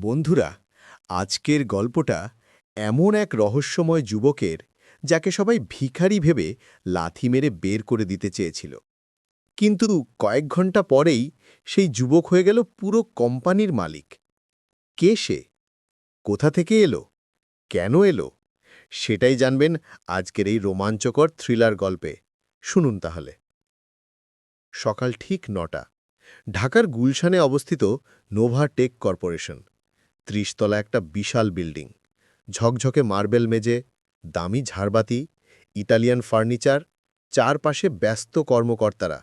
বন্ধুরা, আজকের গল্পটা এমন এক রহস্যময় যুবকের যাকে সবাই ভিখারি ভেবে লাথি মেরে বের করে দিতে চেয়েছিল। কিন্তু কয়েক ঘণ্টা পরেই সেই যুবক হয়ে গেল পুরো কোম্পানির মালিক। কে সে? কোথা থেকে এলো? কেন এলো? সেটাই জানবেন আজকের এই রোমাঞ্চকর থ্রিলার গল্পে। শুনুন তাহলে। সকাল ঠিক নটা, ঢাকার গুলশানে অবস্থিত নোভা টেক কর্পোরেশন। ত্রিশতলা একটা বিশাল বিল্ডিং। ঝকঝকে মার্বেল মেজে দামি ঝাড়বাতি ইটালিয়ান ফার্নিচার, চারপাশে ব্যস্ত কর্মকর্তারা।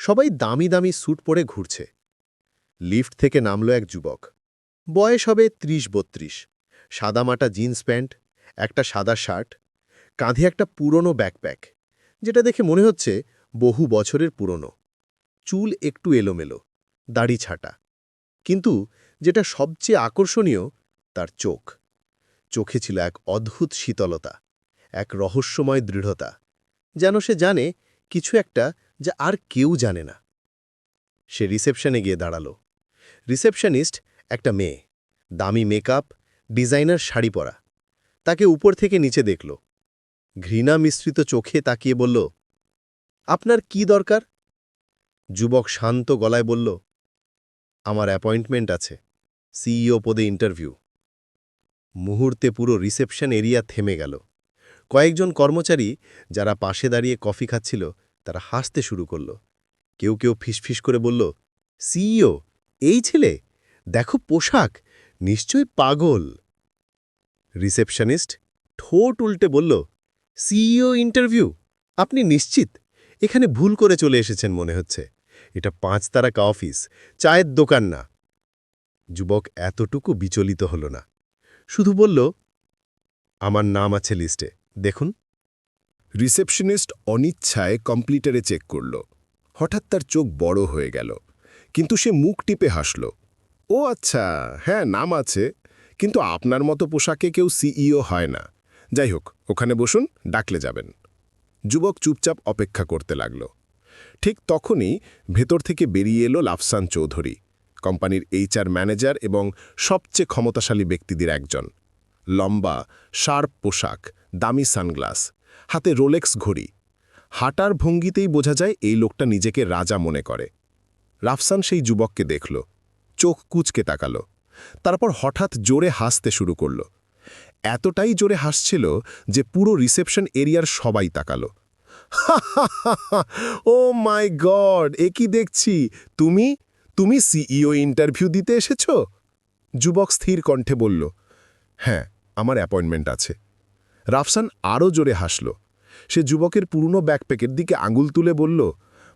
সবাই দামি দামি স্যুট পরে ঘুরছে। লিফট থেকে নামল এক যুবক। বয়স হবে ত্রিশ বত্রিশ সাদামাটা জিন্স প্যান্ট, একটা সাদা শার্ট, কাঁধে একটা পুরনো ব্যাকপ্যাক, যেটা দেখে মনে হচ্ছে বহু বছরের পুরনো। চুল একটু এলোমেলো, দাড়ি ছাটা। কিন্তু যেটা সবচেয়ে আকর্ষণীয়, তার চোখ। চোখে ছিল এক অদ্ভুত শীতলতা, এক রহস্যময় দৃঢ়তা, যেন সে জানে কিছু একটা যা আর কেউ জানে না। সে রিসেপশনে গিয়ে দাঁড়াল। রিসেপশনিস্ট একটা মেয়ে, দামি মেকআপ, ডিজাইনার শাড়ি পরা। তাকে উপর থেকে নিচে দেখল। ঘৃণা মিশ্রিত চোখে তাকিয়ে বলল, আপনার কি দরকার? যুবক শান্ত গলায় বলল, আমার অ্যাপয়েন্টমেন্ট আছে। সিইও পদে ইন্টারভিউ। মুহূর্তে পুরো রিসেপশন এরিয়া থেমে গেল। কয়েকজন কর্মচারী যারা পাশে দাঁড়িয়ে কফি খাচ্ছিল, তারা হাসতে শুরু করল। কেউ কেউ ফিসফিস করে বলল, সিইও? এই ছেলে? দেখো পোশাক, নিশ্চয়ই পাগল। রিসেপশনিস্ট ঠোঁট উল্টে বলল, সিইও ইন্টারভিউ? আপনি নিশ্চিত? এখানে ভুল করে চলে এসেছেন মনে হচ্ছে। এটা পাঁচ তারাকা অফিস, চায়ের দোকান না। যুবক এতটুকু বিচলিত হল না। শুধু বলল, আমার নাম আছে লিস্টে, দেখুন। রিসেপশনিস্ট অনিচ্ছায় কমপ্লিটারে চেক করল। হঠাৎ তার চোখ বড় হয়ে গেল, কিন্তু সে মুখ টিপে হাসল, ও আচ্ছা হ্যাঁ নাম আছে, কিন্তু আপনার মতো পোশাকে কেউ সিইও হয় না। যাই হোক, ওখানে বসুন, ডাকলে যাবেন। যুবক চুপচাপ অপেক্ষা করতে লাগল। ঠিক তখনই ভেতর থেকে বেরিয়ে এলো লাফসান চৌধুরী। কোম্পানির এইচআর ম্যানেজার এবং সবচেয়ে ক্ষমতাশালী ব্যক্তিদের একজন লম্বা শার্প পোশাক দামি সানগ্লাস হাতে রোলেক্স ঘড়ি হাঁটার ভঙ্গিতেই বোঝা যায় এই লোকটা নিজেকে রাজা মনে করে রাফসান সেই যুবককে দেখল চোখ কুচকে তাকালো তারপর হঠাৎ জোরে হাসতে শুরু করল এতটাই জোরে হাসছিল যে পুরো রিসেপশন এরিয়ার সবাই তাকালো ও মাই গড এ কি দেখছি তুমি তুমি সিইও ইন্টারভিউ দিতে এসেছ? যুবক স্থির কণ্ঠে বলল হ্যাঁ আমার অ্যাপয়েন্টমেন্ট আছে। রাফসান আরও জোরে হাসল। সে যুবকের পুরনো ব্যাকপ্যাকের দিকে আঙুল তুলে বলল,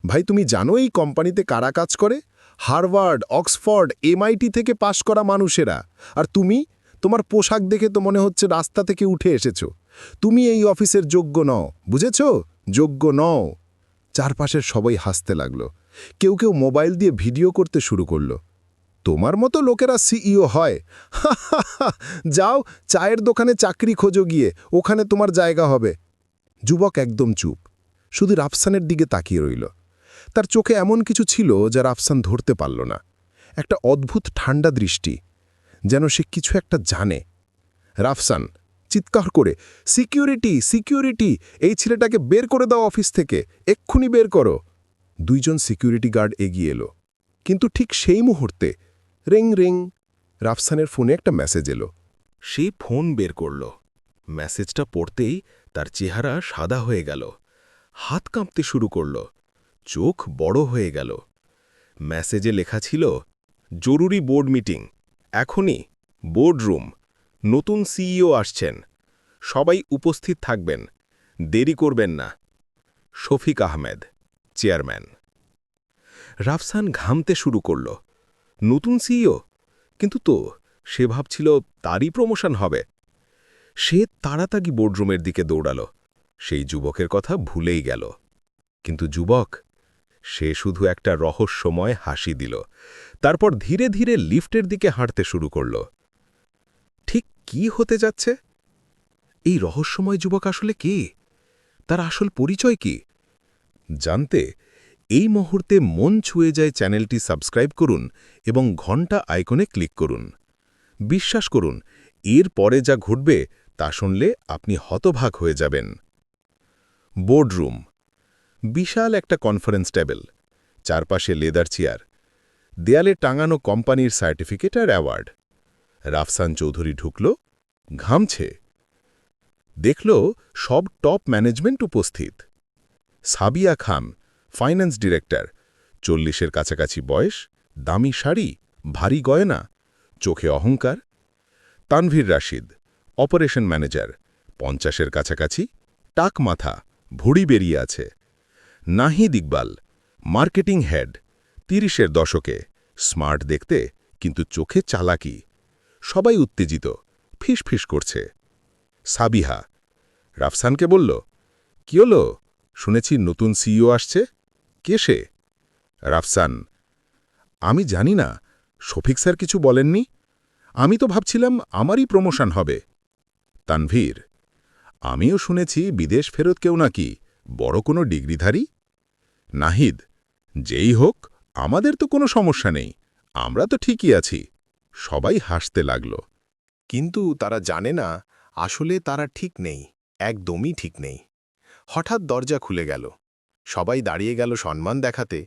ভাই, তুমি জানো এই কোম্পানিতে কারা কাজ করে? হারভার্ড, অক্সফোর্ড এমআইটি থেকে পাশ করা মানুষেরা। আর তুমি? তোমার পোশাক দেখে তো মনে হচ্ছে রাস্তা থেকে উঠে এসেছ। তুমি এই অফিসের যোগ্য নও, বুঝেছ? যোগ্য নও। চারপাশের সবাই হাসতে লাগল। কেউ কেউ মোবাইল দিয়ে ভিডিও করতে শুরু করল। তোমার মতো লোকেরা সিইও হয়। যাও, চায়ের দোকানে চাকরি খোঁজো গিয়ে, ওখানে তোমার জায়গা হবে। যুবক একদম চুপ। শুধু রাফসানের দিকে তাকিয়ে রইল। তার চোখে এমন কিছু ছিল যা রাফসান ধরতে পারল না। একটা অদ্ভুত ঠান্ডা দৃষ্টি, যেন সে কিছু একটা জানে। রাফসান, চিৎকার করে, সিকিউরিটি সিকিউরিটি, এই ছেলেটাকে বের করে দাও অফিস থেকে, এক্ষুনি বের করো। দুইজন সিকিউরিটি গার্ড এগিয়ে এলো। কিন্তু ঠিক সেই মুহূর্তে রিং রিং রাফসানের ফোনে একটা মেসেজ এলো। সে ফোন বের করল। মেসেজটা পড়তেই তার চেহারা সাদা হয়ে গেল। হাত কাঁপতে শুরু করল। চোখ বড় হয়ে গেল। মেসেজে লেখা ছিল, জরুরি বোর্ড মিটিং। এখনই বোর্ডরুম নতুন সিইও আসছেন। সবাই উপস্থিত থাকবেন। দেরি করবেন না। শফিক আহমেদ, চেয়ারম্যান। রাফসান ঘামতে শুরু করল। নতুন সিইও? কিন্তু তো, সে ভাবছিল তারই প্রমোশন হবে। সে তাড়াতাড়ি বোর্ডরুমের দিকে দৌড়াল। সেই যুবকের কথা ভুলেই গেল। কিন্তু যুবক, সে শুধু একটা রহস্যময় হাসি দিল। তারপর ধীরে ধীরে লিফটের দিকে হাঁটতে শুরু করল। ঠিক কি হতে যাচ্ছে? এই রহস্যময় যুবক আসলে কে? তার আসল পরিচয় কি? জানতে এই মুহূর্তে মন ছুঁয়ে যায় চ্যানেলটি সাবস্ক্রাইব করুন এবং ঘণ্টা আইকনে ক্লিক করুন। বিশ্বাস করুন, এর পরে যা ঘটবে তা শুনলে আপনি হতভাগ হয়ে যাবেন। বোর্ডরুম, বিশাল একটা কনফারেন্স টেবিল, চারপাশে লেদার চেয়ার, দেয়ালে টাঙানো কোম্পানির সার্টিফিকেট আর অ্যাওয়ার্ড। রাফসান চৌধুরী ঢুকল, ঘামছে। দেখল সব টপ ম্যানেজমেন্ট উপস্থিত। সাবিয়া খাম ফাইন্যান্স ডিরেক্টর। চল্লিশের কাছাকাছি বয়স, দামি শাড়ি, ভারী গয়না, চোখে অহংকার। Tanvir Rashid, operation manager. পঞ্চাশের কাছাকাছি, টাক মাথা, ভুড়ি বেরিয়ে আছে। Nahid Iqbal, marketing head. তিরিশের দশকে, স্মার্ট দেখতে, কিন্তু চোখে চালাকি। সবাই উত্তেজিত, ফিসফিস করছে। সাবিহা, রাফসানকে বলল, কি হলো? শুনেছি নতুন সিইও আসছে। কে সে? রাফসান, আমি জানি না, শফিক স্যার কিছু বলেননি? আমি তো ভাবছিলাম আমারই প্রমোশন হবে। তানভীর, আমিও শুনেছি বিদেশ ফেরত কেউ নাকি, বড় কোনো ডিগ্রিধারী? নাহিদ, যেই হোক, আমাদের তো কোনো সমস্যা নেই, আমরা তো ঠিকই আছি। সবাই হাসতে লাগল। কিন্তু তারা জানে না, আসলে তারা ঠিক নেই, একদমই ঠিক নেই। হঠাৎ দরজা খুলে গেল। সবাই দাঁড়িয়ে গেল সম্মান দেখাতে,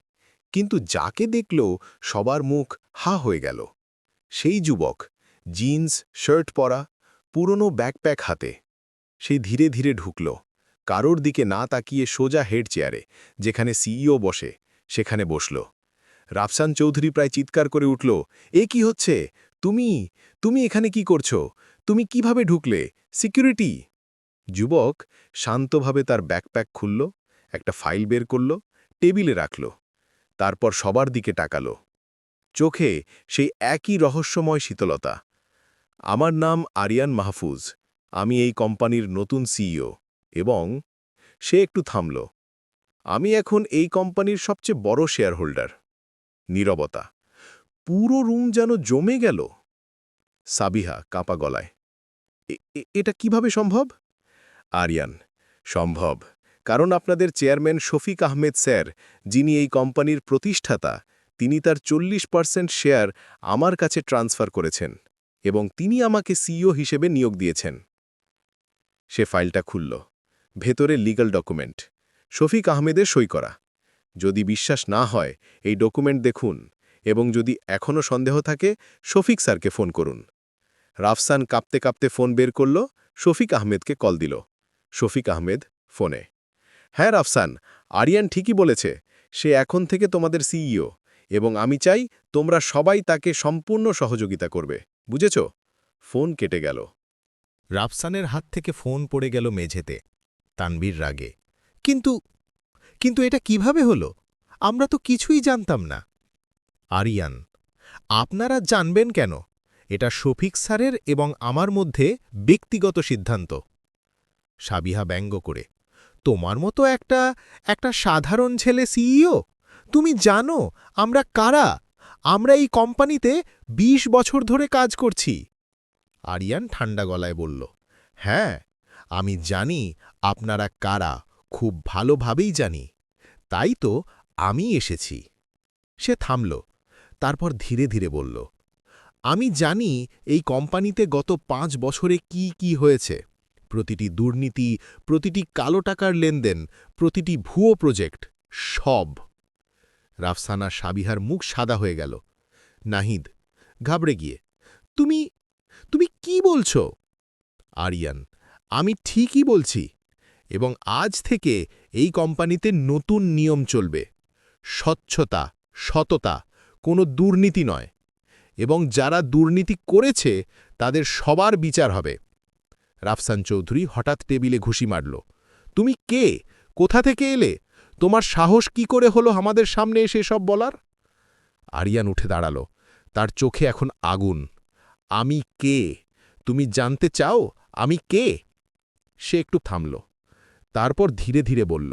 কিন্তু যাকে দেখল সবার মুখ হা হয়ে গেল। সেই যুবক, জিন্স, শার্ট পরা, পুরনো ব্যাকপ্যাক হাতে সেই ধীরে ধীরে ঢুকল। কারোর দিকে না তাকিয়ে সোজা হেড চেয়ারে, যেখানে সিইও বসে, সেখানে বসল। রাফসান চৌধুরী প্রায় চিৎকার করে উঠল, এ কি হচ্ছে? তুমি তুমি এখানে কি করছ? তুমি কীভাবে ঢুকলে? সিকিউরিটি? যুবক শান্তভাবে তার ব্যাকপ্যাক খুলল একটা ফাইল বের করল, টেবিলে রাখল, তারপর সবার দিকে টাকালো চোখে সেই একই রহস্যময় শীতলতা। আমার নাম আরিয়ান মাহফুজ, আমি এই কোম্পানির নতুন সিইও, এবং সে একটু থামল। আমি এখন এই কোম্পানির সবচেয়ে বড় শেয়ার হোল্ডার নীরবতা। পুরো রুম যেন জমে গেল। সাবিহা কাপা গলায়। "এ- এ- এটা কীভাবে সম্ভব? আরিয়ান, সম্ভব। কারণ আপনাদের চেয়ারম্যান শফিক আহমেদ স্যার, যিনি এই কোম্পানির প্রতিষ্ঠাতা, তিনি তার চল্লিশ পার্সেন্ট শেয়ার আমার কাছে ট্রান্সফার করেছেন এবং তিনি আমাকে সিইও হিসেবে নিয়োগ দিয়েছেন। সে ফাইলটা খুলল। ভেতরে লিগাল ডকুমেন্ট। শফিক আহমেদের সই করা। যদি বিশ্বাস না হয়, এই ডকুমেন্ট দেখুন এবং যদি এখনও সন্দেহ থাকে, শফিক স্যারকে ফোন করুন। রাফসান কাঁপতে কাঁপতে ফোন বের করল, শফিক আহমেদকে কল দিল। শফিক আহমেদ ফোনে। হ্যাঁ রাফসান, আরিয়ান ঠিকই বলেছে, সে এখন থেকে তোমাদের সিইও এবং আমি চাই তোমরা সবাই তাকে সম্পূর্ণ সহযোগিতা করবে, বুঝেছ? ফোন কেটে গেল। রাফসানের হাত থেকে ফোন পড়ে গেল মেঝেতে তানবীর রাগে। কিন্তু কিন্তু এটা কীভাবে হলো? আমরা তো কিছুই জানতাম না। আরিয়ান, আপনারা জানবেন কেন? এটা শফিক স্যারের এবং আমার মধ্যে ব্যক্তিগত সিদ্ধান্ত। সাবিহা ব্যঙ্গ করে তোমার মতো একটা একটা সাধারণ ছেলে সিইও তুমি জানো আমরা কারা? আমরা এই কোম্পানিতে ২০ বছর ধরে কাজ করছি। আরিয়ান ঠান্ডা গলায় বলল হ্যাঁ আমি জানি আপনারা কারা, খুব ভালোভাবেই জানি। তাই তো আমি এসেছি। সে থামল, তারপর ধীরে ধীরে বলল, আমি জানি এই কোম্পানিতে গত পাঁচ বছরে কি কি হয়েছে। প্রতিটি দুর্নীতি, প্রতিটি কালো টাকার লেনদেন, প্রতিটি ভুয়ো প্রজেক্ট, সব। রাফসানা সাবিহার মুখ সাদা হয়ে গেল। নাহিদ, ঘাবড়ে গিয়ে, তুমি তুমি কি বলছ? আরিয়ান, আমি ঠিকই বলছি এবং আজ থেকে এই কোম্পানিতে নতুন নিয়ম চলবে। স্বচ্ছতা, সততা, কোনো দুর্নীতি নয় এবং যারা দুর্নীতি করেছে তাদের সবার বিচার হবে। রাফসান চৌধুরী হঠাৎ টেবিলে ঘুষি মারল, তুমি কে? কোথা থেকে এলে? তোমার সাহস কি করে হলো আমাদের সামনে এসে সব বলার? আরিয়ান উঠে দাঁড়াল, তার চোখে এখন আগুন। আমি কে? তুমি জানতে চাও? আমি কে? সে একটু থামল, তারপর ধীরে ধীরে বলল,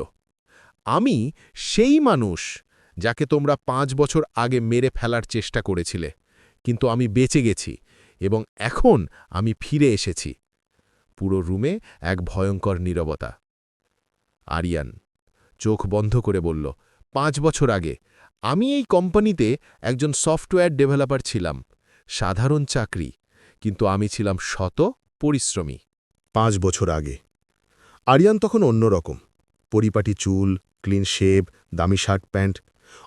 আমি সেই মানুষ যাকে তোমরা পাঁচ বছর আগে মেরে ফেলার চেষ্টা করেছিলে, কিন্তু আমি বেঁচে গেছি এবং এখন আমি ফিরে এসেছি। পুরো রুমে এক ভয়ঙ্কর নীরবতা। আরিয়ান চোখ বন্ধ করে বলল, পাঁচ বছর আগে আমি এই কোম্পানিতে একজন সফটওয়্যার ডেভেলপার ছিলাম, সাধারণ চাকরি, কিন্তু আমি ছিলাম শত পরিশ্রমী। পাঁচ বছর আগে। আরিয়ান তখন অন্যরকম পরিপাটি চুল, ক্লিন শেভ, দামি শার্ট প্যান্ট,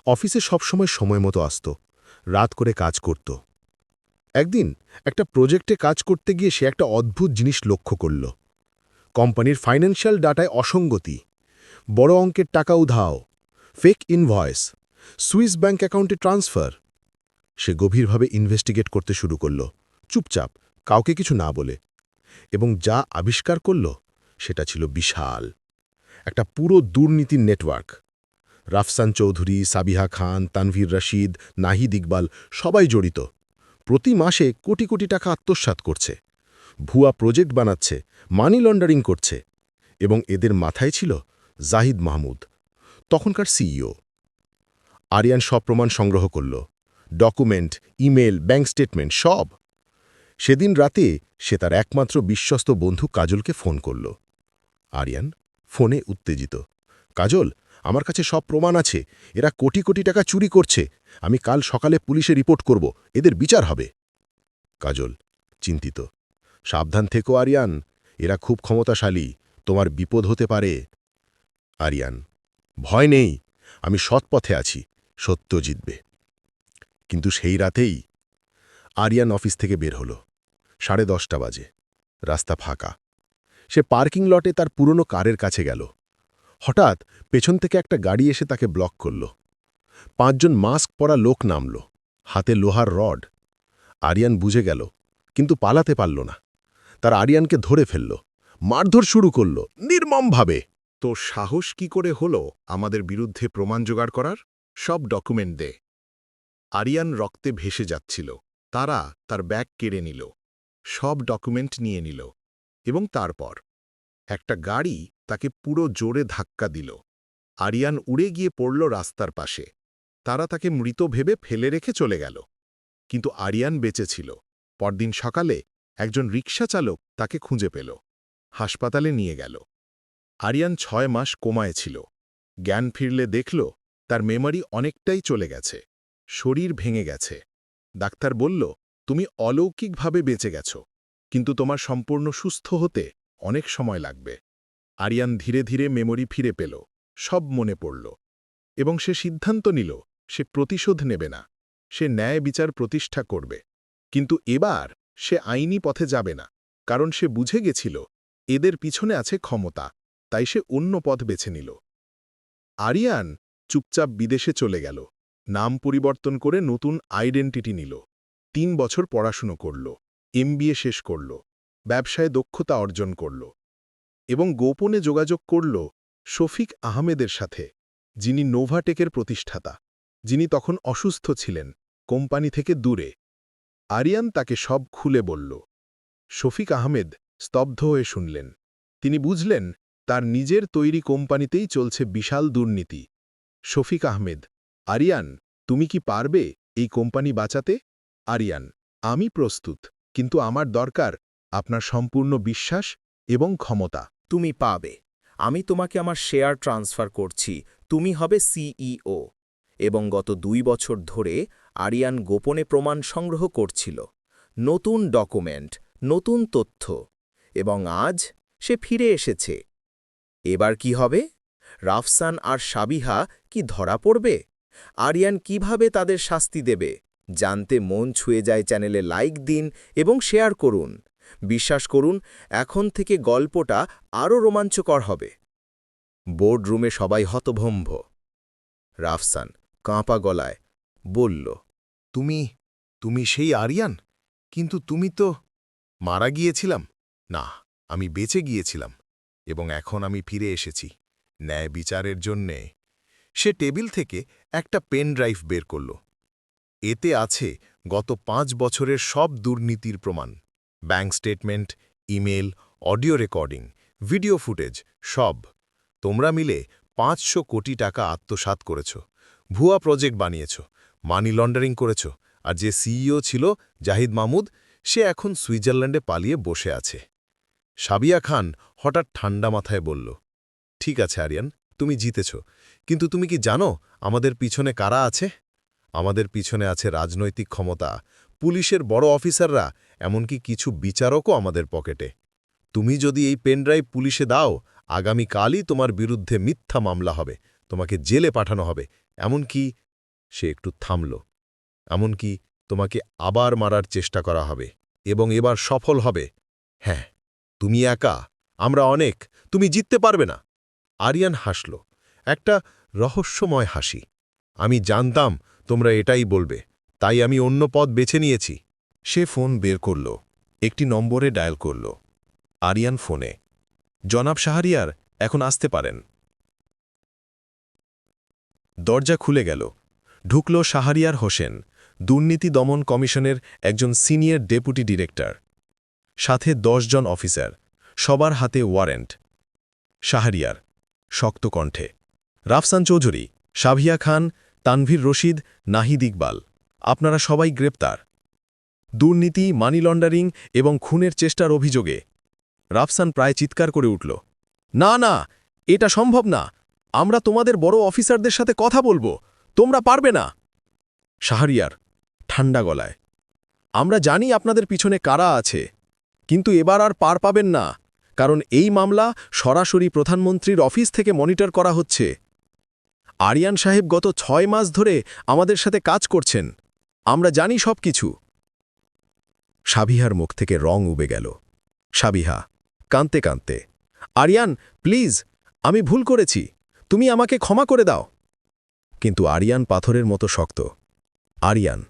অফিসে সবসময় সময় মতো আসত, রাত করে কাজ করত। একদিন একটা প্রজেক্টে কাজ করতে গিয়ে সে একটা অদ্ভুত জিনিস লক্ষ্য করল। কোম্পানির ফাইন্যান্সিয়াল ডাটায় অসঙ্গতি। বড় অঙ্কের টাকা উধাও। Fake invoice. সুইস ব্যাঙ্ক অ্যাকাউন্টে ট্রান্সফার। সে গভীরভাবে ইনভেস্টিগেট করতে শুরু করল। চুপচাপ, কাউকে কিছু না বলে। এবং যা আবিষ্কার করল, সেটা ছিল বিশাল। একটা পুরো দুর্নীতির নেটওয়ার্ক। রাফসান চৌধুরী, সাবিহা খান, তানভীর রশিদ, নাহিদ ইকবাল সবাই জড়িত। প্রতি মাসে কোটি কোটি টাকা আত্মসাৎ করছে। ভুয়া প্রজেক্ট বানাচ্ছে মানি লন্ডারিং করছে এবং এদের মাথায় ছিল জাহিদ মাহমুদ, তখনকার সিইও আরিয়ান সব প্রমাণ সংগ্রহ করল ডকুমেন্ট ইমেল ব্যাংক স্টেটমেন্ট সব। সেদিন রাতে সে তার একমাত্র বিশ্বস্ত বন্ধু কাজলকে ফোন করল। আরিয়ান ফোনে উত্তেজিত, কাজল, আমার কাছে সব প্রমাণ আছে, এরা কোটি কোটি টাকা চুরি করছে আমি কাল সকালে পুলিশে রিপোর্ট করব, এদের বিচার হবে। কাজল, চিন্তিত। সাবধান থেকো, আরিয়ান। এরা খুব ক্ষমতাশালী। তোমার বিপদ হতে পারে। আরিয়ান, ভয় নেই। আমি সৎ পথে আছি। সত্য জিতবে। কিন্তু সেই রাতেই আরিয়ান অফিস থেকে বের হল। সাড়ে দশটা বাজে। রাস্তা ফাঁকা। সে পার্কিং লটে তার পুরনো কারের কাছে গেল। হঠাৎ পেছন থেকে একটা গাড়ি এসে তাকে ব্লক করল। পাঁচজন মাস্ক পরা লোক নামল, হাতে লোহার রড। আরিয়ান বুঝে গেল, কিন্তু পালাতে পারল না। তার আরিয়ানকে ধরে ফেলল, মারধর শুরু করল, নির্মমভাবে। তো সাহস কি করে হলো আমাদের বিরুদ্ধে প্রমাণ জোগাড় করার? সব ডকুমেন্ট দে। আরিয়ান রক্তে ভেসে যাচ্ছিল। তারা তার ব্যাগ কেড়ে নিল, সব ডকুমেন্ট নিয়ে নিল এবং তারপর একটা গাড়ি তাকে পুরো জোরে ধাক্কা দিল। আরিয়ান উড়ে গিয়ে পড়ল রাস্তার পাশে। তারা তাকে মৃত ভেবে ফেলে রেখে চলে গেল। কিন্তু আরিয়ান বেঁচে ছিল। পরদিন সকালে একজন রিক্সা চালক তাকে খুঁজে পেল। হাসপাতালে নিয়ে গেল। আরিয়ান ছয় মাস কোমায় ছিল। জ্ঞান ফিরলে দেখল তার মেমরি অনেকটাই চলে গেছে। শরীর ভেঙে গেছে। ডাক্তার বলল, তুমি অলৌকিকভাবে বেঁচে গেছ। কিন্তু তোমার সম্পূর্ণ সুস্থ হতে অনেক সময় লাগবে। আরিয়ান ধীরে ধীরে মেমরি ফিরে পেল। সব মনে পড়ল। এবং সে সিদ্ধান্ত নিল সে প্রতিশোধ নেবে না। সে ন্যায় বিচার প্রতিষ্ঠা করবে। কিন্তু এবার সে আইনি পথে যাবে না, কারণ সে বুঝে গেছিল, এদের পিছনে আছে ক্ষমতা, তাই সে অন্য পথ বেছে নিল। আরিয়ান চুপচাপ বিদেশে চলে গেল, নাম পরিবর্তন করে নতুন আইডেন্টিটি নিল, তিন বছর পড়াশুনো করল, এমবিএ শেষ করল, ব্যবসায় দক্ষতা অর্জন করল এবং গোপনে যোগাযোগ করল শফিক আহমেদের সাথে, যিনি নোভাটেকের প্রতিষ্ঠাতা। যিনি তখন অসুস্থ ছিলেন, কোম্পানি থেকে দূরে। আরিয়ান তাকে সব খুলে বলল। শফিক আহমেদ স্তব্ধ হয়ে শুনলেন। তিনি বুঝলেন, তার নিজের তৈরি কোম্পানিতেই চলছে বিশাল দুর্নীতি। শফিক আহমেদ, আরিয়ান, তুমি কি পারবে এই কোম্পানি বাঁচাতে? আরিয়ান, আমি প্রস্তুত, কিন্তু আমার দরকার আপনার সম্পূর্ণ বিশ্বাস এবং ক্ষমতা। তুমি পাবে। আমি তোমাকে আমার শেয়ার ট্রান্সফার করছি। তুমি হবে সিইও। এবং গত দুই বছর ধরে আরিয়ান গোপনে প্রমাণ সংগ্রহ করছিল। নতুন ডকুমেন্ট, নতুন তথ্য, এবং আজ সে ফিরে এসেছে। এবার কি হবে? রাফসান আর সাবিহা কি ধরা পড়বে? আরিয়ান কীভাবে তাদের শাস্তি দেবে? জানতে মন ছুঁয়ে যায় চ্যানেলে লাইক দিন এবং শেয়ার করুন। বিশ্বাস করুন, এখন থেকে গল্পটা আরও রোমাঞ্চকর হবে। বোর্ডরুমে সবাই হতভম্ব। রাফসান কাঁপা গলায়, বলল, তুমি তুমি সেই আরিয়ান? কিন্তু তুমি তো মারা গিয়েছিলাম। না, আমি বেঁচে গিয়েছিলাম এবং এখন আমি ফিরে এসেছি। ন্যায় বিচারের জন্যে। সে টেবিল থেকে একটা পেন ড্রাইভ বের করল। এতে আছে গত পাঁচ বছরের সব দুর্নীতির প্রমাণ। Bank statement, email, audio recording, video footage, সব। তোমরা মিলে পাঁচশো কোটি টাকা আত্মসাৎ করেছ। ভুয়া প্রজেক্ট বানিয়েছ, মানি লন্ডারিং করেছ, আর যে সিইও ছিল জাহিদ মাহমুদ, সে এখন সুইজারল্যান্ডে পালিয়ে বসে আছে। সাবিয়া খান হঠাৎ ঠান্ডা মাথায় বলল, ঠিক আছে, আরিয়ান, তুমি জিতেছ, কিন্তু তুমি কি জানো আমাদের পিছনে কারা আছে? আমাদের পিছনে আছে রাজনৈতিক ক্ষমতা, পুলিশের বড় অফিসাররা, এমনকি কিছু বিচারকও আমাদের পকেটে। তুমি যদি এই পেনড্রাইভ পুলিশে দাও, আগামীকালই তোমার বিরুদ্ধে মিথ্যা মামলা হবে, তোমাকে জেলে পাঠানো হবে এমনকি সে একটু থামল, এমনকি তোমাকে আবার মারার চেষ্টা করা হবে এবং এবার সফল হবে। হ্যাঁ তুমি একা, আমরা অনেক, তুমি জিততে পারবে না। আরিয়ান হাসল, একটা রহস্যময় হাসি। আমি জানতাম তোমরা এটাই বলবে, তাই আমি অন্য পথ বেছে নিয়েছি। সে ফোন বের করল, একটি নম্বরে ডায়াল করল, আরিয়ান ফোনে, জনাব শাহরিয়ার এখন আসতে পারেন। দরজা খুলে গেল। ঢুকল শাহরিয়ার হোসেন, দুর্নীতি দমন কমিশনের একজন সিনিয়র ডেপুটি ডিরেক্টর, সাথে জন অফিসার, সবার হাতে ওয়ারেন্ট। শাহরিয়ার, শক্ত কণ্ঠে, রাফসান চৌধুরী সাভিয়া খান, তানভীর রশিদ, নাহিদ ইকবাল, আপনারা সবাই গ্রেপ্তার। দুর্নীতি, মানি লন্ডারিং এবং খুনের চেষ্টার অভিযোগে। রাফসান প্রায় চিৎকার করে উঠল, না না, এটা সম্ভব না। আমরা তোমাদের বড় অফিসারদের সাথে কথা বলব। তোমরা পারবে না। শাহরিয়ার ঠান্ডা গলায়, আমরা জানি আপনাদের পিছনে কারা আছে, কিন্তু এবার আর পার পাবেন না, কারণ এই মামলা সরাসরি প্রধানমন্ত্রীর অফিস থেকে মনিটর করা হচ্ছে। আরিয়ান সাহেব গত ছয় মাস ধরে আমাদের সাথে কাজ করছেন। আমরা জানি সব কিছু সাবিহার মুখ থেকে রং উবে গেল। সাবিহা, কাঁদতে কাঁদতে, আরিয়ান, প্লিজ, আমি ভুল করেছি। তুমি আমাকে ক্ষমা করে দাও। কিন্তু আরিয়ান পাথরের মতো শক্ত। আরিয়ান,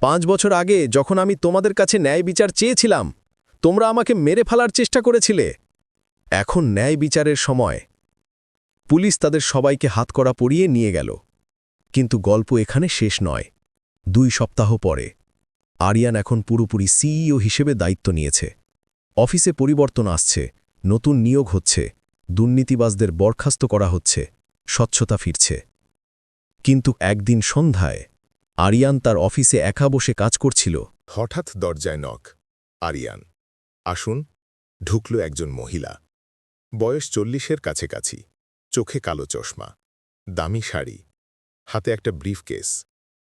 পাঁচ বছর আগে যখন আমি তোমাদের কাছে ন্যায় বিচার চেয়েছিলাম, তোমরা আমাকে মেরে ফেলার চেষ্টা করেছিলে। এখন ন্যায় বিচারের সময়। পুলিশ তাদের সবাইকে হাতকড়া পরিয়ে নিয়ে গেল। কিন্তু গল্প এখানে শেষ নয়। দুই সপ্তাহ পরে, আরিয়ান এখন পুরোপুরি সিইও হিসেবে দায়িত্ব নিয়েছে। অফিসে পরিবর্তন আসছে, নতুন নিয়োগ হচ্ছে, দুর্নীতিবাজদের বরখাস্ত করা হচ্ছে। স্বচ্ছতা ফিরছে। কিন্তু একদিন সন্ধ্যায় আরিয়ান তার অফিসে একা বসে কাজ করছিল। হঠাৎ দরজায় নখ। আরিয়ান, আসুন, ঢুকল একজন মহিলা। বয়স চল্লিশের কাছাকাছি, চোখে কালো চশমা, দামি শাড়ি, হাতে একটা ব্রিফকেস।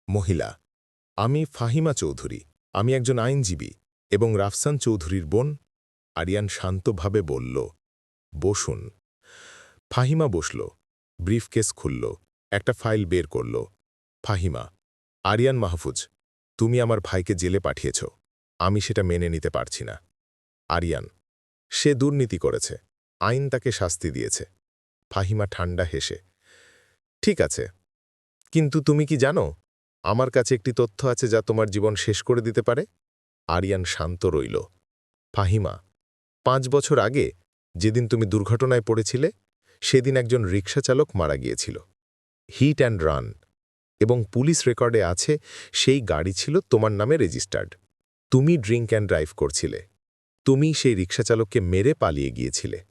মহিলা, আমি ফাহিমা চৌধুরী, আমি একজন আইনজীবী এবং রাফসান চৌধুরীর বোন। আরিয়ান শান্তভাবে বলল, বসুন। ফাহিমা বসল ব্রিফকেস খুলল, একটা ফাইল বের করল। ফাহিমা, আরিয়ান মাহফুজ, তুমি আমার ভাইকে জেলে পাঠিয়েছ। আমি সেটা মেনে নিতে পারছি না। আরিয়ান, সে দুর্নীতি করেছে। আইন তাকে শাস্তি দিয়েছে। ফাহিমা ঠান্ডা হেসে, ঠিক আছে, কিন্তু তুমি কি জানো, আমার কাছে একটি তথ্য আছে যা তোমার জীবন শেষ করে দিতে পারে? আরিয়ান শান্ত রইল। ফাহিমা, পাঁচ বছর আগে, যেদিন তুমি দুর্ঘটনায় পড়েছিলে সেদিন একজন রিক্সা চালক মারা গিয়েছিল। Hit and run. এবং পুলিশ রেকর্ডে আছে, সেই গাড়ি ছিল তোমার নামে রেজিস্টার্ড। তুমি ড্রিঙ্ক অ্যান্ড ড্রাইভ করছিলে। তুমি সেই রিক্সাচালককে মেরে পালিয়ে গিয়েছিলে।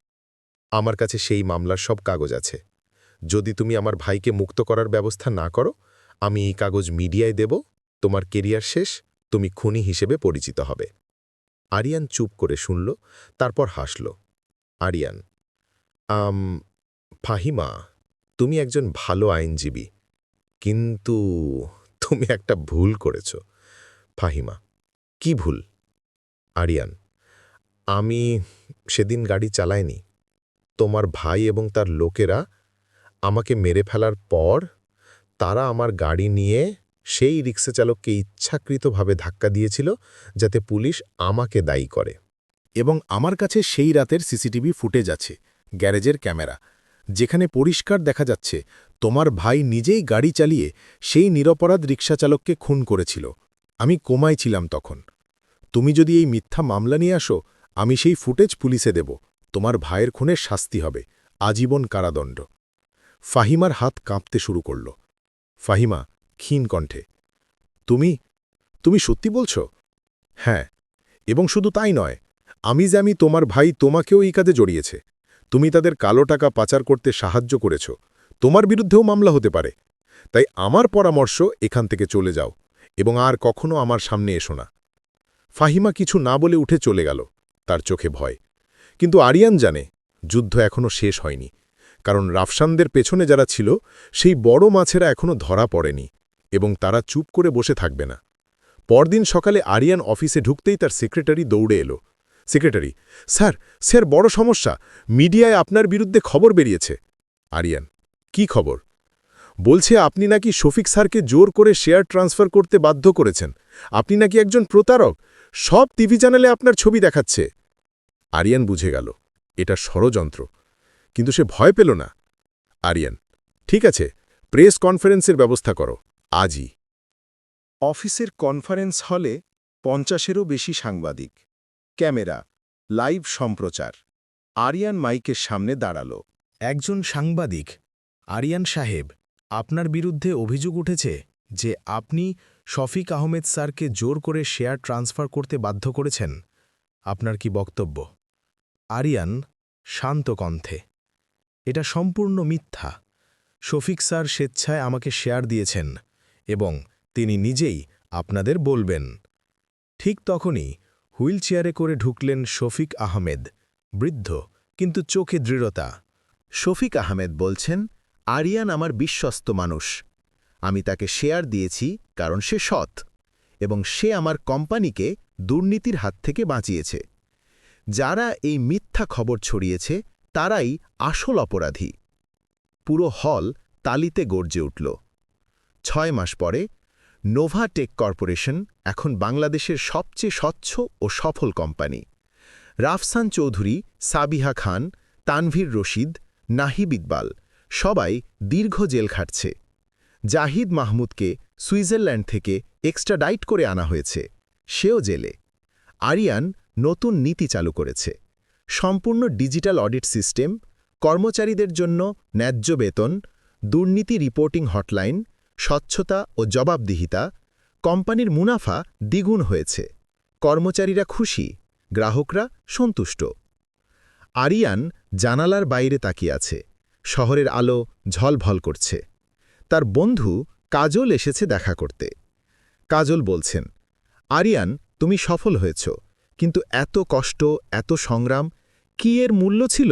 আমার কাছে সেই মামলার সব কাগজ আছে। যদি তুমি আমার ভাইকে মুক্ত করার ব্যবস্থা না করো, আমি এই কাগজ মিডিয়ায় দেব, তোমার কেরিয়ার শেষ, তুমি খুনি হিসেবে পরিচিত হবে। আরিয়ান চুপ করে শুনল, তারপর হাসল। আরিয়ান, আম ফাহিমা তুমি একজন ভালো আইনজীবী। কিন্তু তুমি একটা ভুল করেছ। ফাহিমা কি ভুল? আরিয়ান, আমি সেদিন গাড়ি চালাইনি। তোমার ভাই এবং তার লোকেরা আমাকে মেরে ফেলার পর তারা আমার গাড়ি নিয়ে সেই রিক্সা চালককে ইচ্ছাকৃতভাবে ধাক্কা দিয়েছিল যাতে পুলিশ আমাকে দায়ী করে। এবং আমার কাছে সেই রাতের সিসিটিভি ফুটেজ আছে, গ্যারেজের ক্যামেরা। যেখানে পরিষ্কার দেখা যাচ্ছে, তোমার ভাই নিজেই গাড়ি চালিয়ে সেই নিরপরাধ রিক্সাচালককে খুন করেছিল। আমি কোমায় ছিলাম তখন। তুমি যদি এই মিথ্যা মামলা নিয়ে আসো, আমি সেই ফুটেজ পুলিশে দেব। তোমার ভাইয়ের খুনের শাস্তি হবে। আজীবন কারাদণ্ড। ফাহিমার হাত কাঁপতে শুরু করল। ফাহিমা, ক্ষীণ কণ্ঠে, তুমি তুমি সত্যি বলছ? হ্যাঁ এবং শুধু তাই নয়, আমি আমি তোমার ভাই তোমাকেও এই কাজে জড়িয়েছে। তুমি তাদের কালো টাকা পাচার করতে সাহায্য করেছ। তোমার বিরুদ্ধেও মামলা হতে পারে। তাই আমার পরামর্শ এখান থেকে চলে যাও এবং আর কখনো আমার সামনে এসো না। ফাহিমা কিছু না বলে উঠে চলে গেল, তার চোখে ভয়। কিন্তু আরিয়ান জানে, যুদ্ধ এখনও শেষ হয়নি। কারণ রাফসানদের পেছনে যারা ছিল, সেই বড় মাছেরা এখনও ধরা পড়েনি এবং তারা চুপ করে বসে থাকবে না। পরদিন সকালে আরিয়ান অফিসে ঢুকতেই তার সেক্রেটারি দৌড়ে এলো। সেক্রেটারি। স্যার স্যার, বড় সমস্যা। মিডিয়ায় আপনার বিরুদ্ধে খবর বেরিয়েছে। আরিয়ান, কি খবর? বলছে আপনি নাকি শফিক স্যারকে জোর করে শেয়ার ট্রান্সফার করতে বাধ্য করেছেন। আপনি নাকি একজন প্রতারক। সব টিভি চ্যানেলে আপনার ছবি দেখাচ্ছে। আরিয়ান বুঝে গেল, এটা ষড়যন্ত্র। কিন্তু সে ভয় পেল না। আরিয়ান, ঠিক আছে, প্রেস কনফারেন্সের ব্যবস্থা করো, আজই। অফিসের কনফারেন্স হলে পঞ্চাশেরও বেশি সাংবাদিক। ক্যামেরা, লাইভ সম্প্রচার। আরিয়ান মাইকের সামনে দাঁড়াল। একজন সাংবাদিক, আরিয়ান সাহেব, আপনার বিরুদ্ধে অভিযোগ উঠেছে যে আপনি শফিক আহমেদ স্যারকে জোর করে শেয়ার ট্রান্সফার করতে বাধ্য করেছেন। আপনার কি বক্তব্য? আরিয়ান শান্ত কণ্ঠে, এটা সম্পূর্ণ মিথ্যা। শফিক স্যার স্বেচ্ছায় আমাকে শেয়ার দিয়েছেন এবং তিনি নিজেই আপনাদের বলবেন। ঠিক তখনই হুইল চেয়ারে করে ঢুকলেন শফিক আহমেদ, বৃদ্ধ, কিন্তু চোখে দৃঢ়তা। শফিক আহমেদ বলছেন, আরিয়ান আমার বিশ্বস্ত মানুষ। আমি তাকে শেয়ার দিয়েছি কারণ সে সৎ এবং সে আমার কোম্পানিকে দুর্নীতির হাত থেকে বাঁচিয়েছে। যারা এই মিথ্যা খবর ছড়িয়েছে, তারাই আসল অপরাধী। পুরো হল তালিতে গর্জে উঠল। ছয় মাস পরে নোভা টেক কর্পোরেশন এখন বাংলাদেশের সবচেয়ে স্বচ্ছ ও সফল কোম্পানি। রাফসান চৌধুরী, সাবিহা খান, তানভীর রশিদ, নাহিব ইকবাল, সবাই দীর্ঘ জেল খাটছে। জাহিদ মাহমুদকে সুইজারল্যান্ড থেকে এক্সট্রাডাইট করে আনা হয়েছে। সেও জেলে। আরিয়ান নতুন নীতি চালু করেছে। সম্পূর্ণ ডিজিটাল অডিট সিস্টেম, কর্মচারীদের জন্য ন্যায্য বেতন, দুর্নীতি রিপোর্টিং হটলাইন স্বচ্ছতা ও জবাবদিহিতা, কোম্পানির মুনাফা দ্বিগুণ হয়েছে। কর্মচারীরা খুশি, গ্রাহকরা সন্তুষ্ট। আরিয়ান জানালার বাইরে তাকিয়ে আছে, শহরের আলো ঝলভল করছে। তার বন্ধু কাজল এসেছে দেখা করতে। কাজল বলছেন, আরিয়ান, তুমি সফল হয়েছ, কিন্তু এত কষ্ট, এত সংগ্রাম কি এর মূল্য ছিল?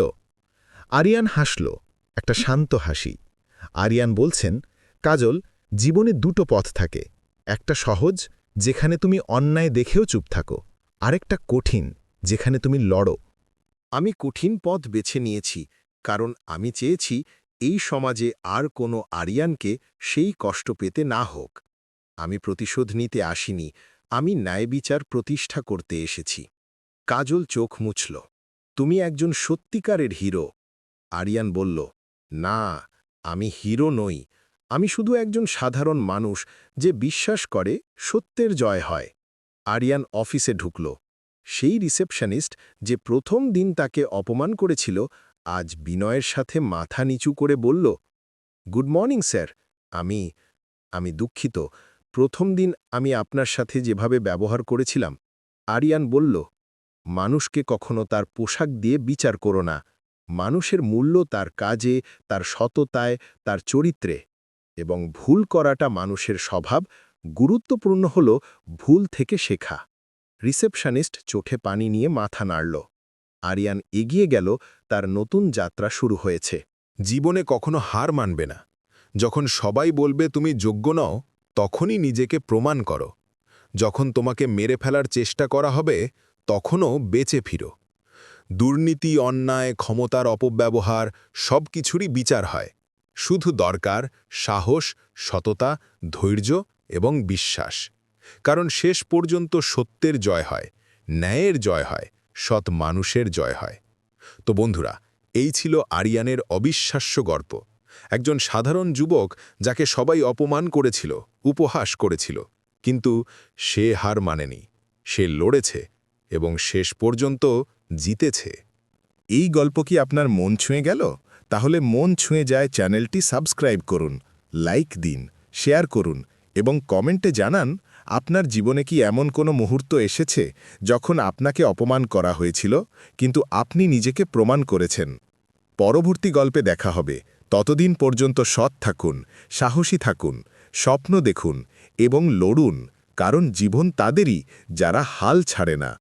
আরিয়ান হাসল, একটা শান্ত হাসি। আরিয়ান বলছেন, কাজল জীবনে দুটো পথ থাকে। একটা সহজ, যেখানে তুমি অন্যায় দেখেও চুপ থাকো, আরেকটা কঠিন, যেখানে তুমি লড়ো। আমি কঠিন পথ বেছে নিয়েছি, কারণ আমি চেয়েছি এই সমাজে আর কোনো আরিয়ানকে সেই কষ্ট পেতে না হোক। আমি প্রতিশোধ নিতে আসিনি, আমি ন্যায়বিচার প্রতিষ্ঠা করতে এসেছি। কাজল চোখ মুছল, তুমি একজন সত্যিকারের হিরো। আরিয়ান বলল, না, আমি হিরো নই আমি শুধু একজন সাধারণ মানুষ যে বিশ্বাস করে সত্যের জয় হয়। আরিয়ান অফিসে ঢুকল। সেই রিসেপশনিস্ট যে প্রথম দিন তাকে অপমান করেছিল, আজ বিনয়ের সাথে মাথা নিচু করে বলল, গুড মর্নিং, স্যার। আমি আমি দুঃখিত। প্রথম দিন আমি আপনার সাথে যেভাবে ব্যবহার করেছিলাম। আরিয়ান বলল, মানুষকে কখনো তার পোশাক দিয়ে বিচার করো না। মানুষের মূল্য তার কাজে, তার সততায়, তার চরিত্রে। এবং ভুল করাটা মানুষের স্বভাব গুরুত্বপূর্ণ হল ভুল থেকে শেখা। রিসেপশনিস্ট চোখে পানি নিয়ে মাথা নাড়ল। আরিয়ান এগিয়ে গেল, তার নতুন যাত্রা শুরু হয়েছে। জীবনে কখনো হার মানবে না। যখন সবাই বলবে, তুমি যোগ্য নও, তখনই নিজেকে প্রমাণ করো। যখন তোমাকে মেরে ফেলার চেষ্টা করা হবে, তখনও বেঁচে ফিরো। দুর্নীতি, অন্যায়, ক্ষমতার অপব্যবহার সব কিছুরই বিচার হয়। শুধু দরকার, সাহস, সততা, ধৈর্য এবং বিশ্বাস। কারণ শেষ পর্যন্ত সত্যের জয় হয়, ন্যায়ের জয় হয়, সৎ মানুষের জয় হয়। তো বন্ধুরা, এই ছিল আরিয়ানের অবিশ্বাস্য গল্প। একজন সাধারণ যুবক যাকে সবাই অপমান করেছিল, উপহাস করেছিল, কিন্তু সে হার মানেনি। সে লড়েছে এবং শেষ পর্যন্ত জিতেছে। এই গল্প কি আপনার মন ছুঁয়ে গেল? তাহলে মন ছুঁয়ে যায় চ্যানেলটি সাবস্ক্রাইব করুন, লাইক দিন, শেয়ার করুন এবং কমেন্টে জানান, আপনার জীবনে কি এমন কোনো মুহূর্ত এসেছে যখন আপনাকে অপমান করা হয়েছিল, কিন্তু আপনি নিজেকে প্রমাণ করেছেন? পরবর্তী গল্পে দেখা হবে। ততদিন পর্যন্ত সৎ থাকুন, সাহসী থাকুন, স্বপ্ন দেখুন এবং লড়ুন, কারণ জীবন তাদেরই, যারা হাল ছাড়ে না।